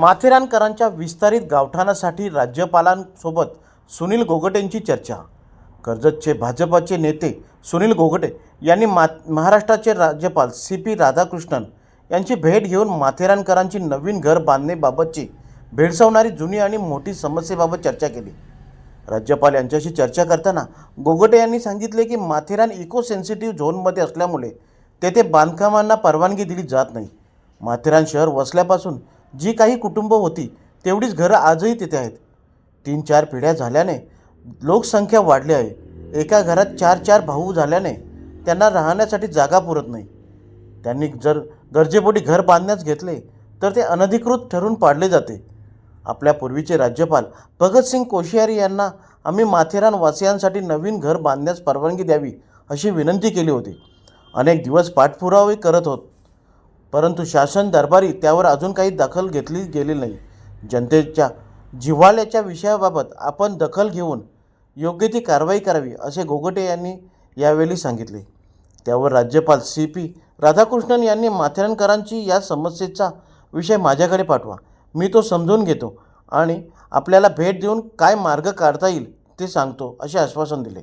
माथेरानकरांच्या विस्तारित गावठाणासाठी राज्यपालांसोबत सुनील गोगटेंची चर्चा. कर्जतचे भाजपाचे नेते सुनील गोगटे यांनी मा महाराष्ट्राचे राज्यपाल सी पी राधाकृष्णन यांची भेट घेऊन माथेरानकरांची नवीन घर बांधणेबाबतची भेडसावणारी जुनी आणि मोठी समस्येबाबत चर्चा केली. राज्यपाल यांच्याशी चर्चा करताना गोगटे यांनी सांगितले की माथेरान इको सेन्सिटिव्ह झोनमध्ये असल्यामुळे तेथे बांधकामांना परवानगी दिली जात नाही. माथेरान शहर वसल्यापासून जी काही कुटुंब होती तेवढीच घरं आजही तिथे आहेत. तीन चार पिढ्या झाल्याने लोकसंख्या वाढली आहे. एका घरात चार चार भाऊ झाल्याने त्यांना राहण्यासाठी जागा पुरत नाही. त्यांनी जर गरजेपोटी घर बांधण्यास घेतले तर ते अनधिकृत ठरून पाडले जाते. आपल्या पूर्वीचे राज्यपाल भगतसिंग कोश्यारी यांना आम्ही माथेरान वासियांसाठी नवीन घर बांधण्यास परवानगी द्यावी अशी विनंती केली होती. अनेक दिवस पाठपुरावे करत होत परंतु शासन दरबारी त्यावर अजून काही दखल घेतली गेली नाही. जनतेच्या जिव्हाळ्याच्या विषयाबाबत आपण दखल घेऊन योग्य ती कारवाई करावी असे घोगटे यांनी यावेळी सांगितले. त्यावर राज्यपाल सी पी राधाकृष्णन यांनी माथेरानकरांची या समस्येचा विषय माझ्याकडे पाठवा. मी तो समजून घेतो आणि आपल्याला भेट देऊन काय मार्ग काढता येईल ते सांगतो असे आश्वासन दिले.